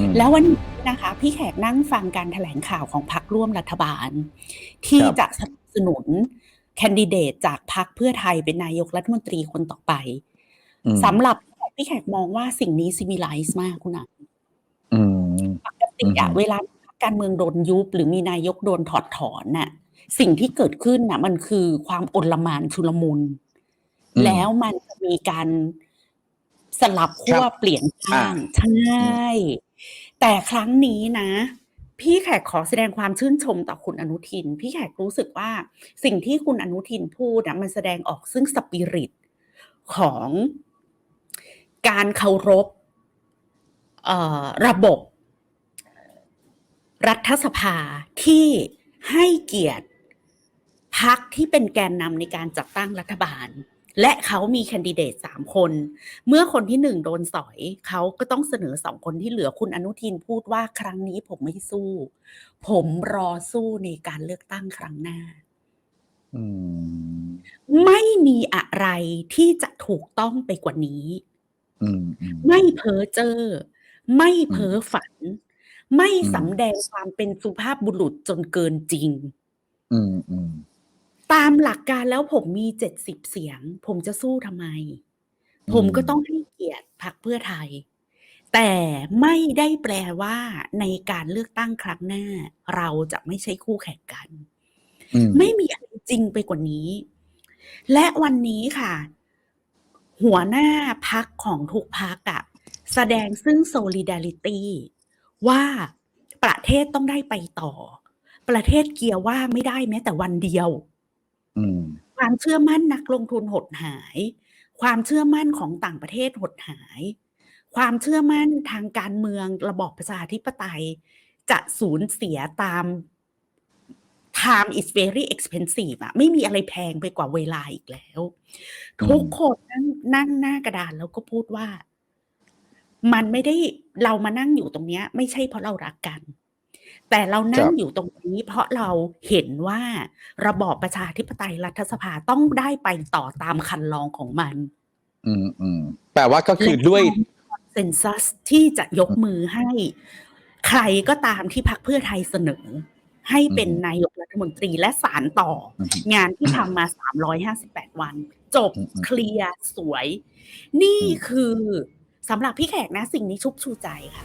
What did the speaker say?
อืมแล้ววันนี้นะคะ พี่แขกนั่งฟังการแถลงข่าวของพรรคร่วมรัฐบาล ที่ครับจะสนับสนุนแคนดิเดตจากพรรคเพื่อไทยเป็นนายกรัฐมนตรีคนต่อไปอืมสำหรับพี่แขกมองว่าสิ่งนี้ซิมิไลซ์มากคุณอะอืมปกติอะอืมเวลาพรรคการเมืองโดนยุบหรือมีนายกโดนถอดถอนน่ะ สิ่งที่เกิดขึ้นน่ะ มันคือความอลหม่านชุลมุนอืมแล้วมันจะมีการ สลับขั้วครับเปลี่ยนข้างอ่าใช่ แต่ครั้งนี้นะ พี่แขกขอแสดงความชื่นชมต่อคุณอนุทิน พี่แขกรู้สึกว่าสิ่งที่คุณอนุทินพูดนะมันแสดงออกซึ่งสปิริตของการเคารพเอ่อระบบ รัฐสภาที่ให้เกียรติพักที่เป็นแกนนำในการจัดตั้งรัฐบาล และเขามีแคนดิเดตสามคน เมื่อคนที่หนึ่งโดนสอย เขาก็ต้องเสนอสองคนที่เหลือคุณอนุทินพูดว่าครั้งนี้ผมไม่สู้ ผมรอสู้ในการเลือกตั้งครั้งหน้าอืมไม่มีอะไรที่จะถูกต้องไปกว่านี้อืมอืมไม่เพ้อเจ้อไม่เพ้อฝัน ไม่อืมสำแดงความเป็นสุภาพบุรุษจนเกินจริง อืมอืม ตามหลักการแล้วผมมีเจ็ดสิบเสียง ผมจะสู้ทำไม ผมก็ต้องให้เกียรติพรรคเพื่อไทย แต่ไม่ได้แปลว่าในการเลือกตั้งครั้งหน้า เราจะไม่ใช่คู่แข่งกันอืมไม่มีอะไรจริงไปกว่านี้ และวันนี้ค่ะ หัวหน้าพักของทุกพักอะแสดงซึ่ง solidarity ว่าประเทศต้องได้ไปต่อ ประเทศเกียร์ว่าไม่ได้แม้แต่วันเดียวอืม ความเชื่อมั่นนักลงทุนหดหาย ความเชื่อมั่นของต่างประเทศหดหาย ความเชื่อมั่นทางการเมืองระบอบประชาธิปไตย จะสูญเสียตาม time is very expensive อะไม่มีอะไรแพงไปกว่าเวลาอีกแล้ว ทุกคนนั่งนั่งหน้ากระดานแล้วก็พูดว่า มันไม่ได้เรามานั่งอยู่ตรงเนี้ย ไม่ใช่เพราะเรารักกัน แต่เรานั่งอยู่ตรงนี้เพราะเราเห็นว่าระบอบประชาธิปไตยรัฐสภาต้องได้ไปต่อตามคันลองของมัน อืมอืมแปลว่าก็คือด้วยเซนซัสที่จะยกมือให้ ใครก็ตามที่พักเพื่อไทยเสนอ ให้เป็นอืมนายกรัฐมนตรีและสารต่ออมงานที่ทำมา 358 วัน จบอืมอืมเคลียร์สวย นี่อืมคือสำหรับพี่แขกนะสิ่งนี้ชุบชูใจค่ะ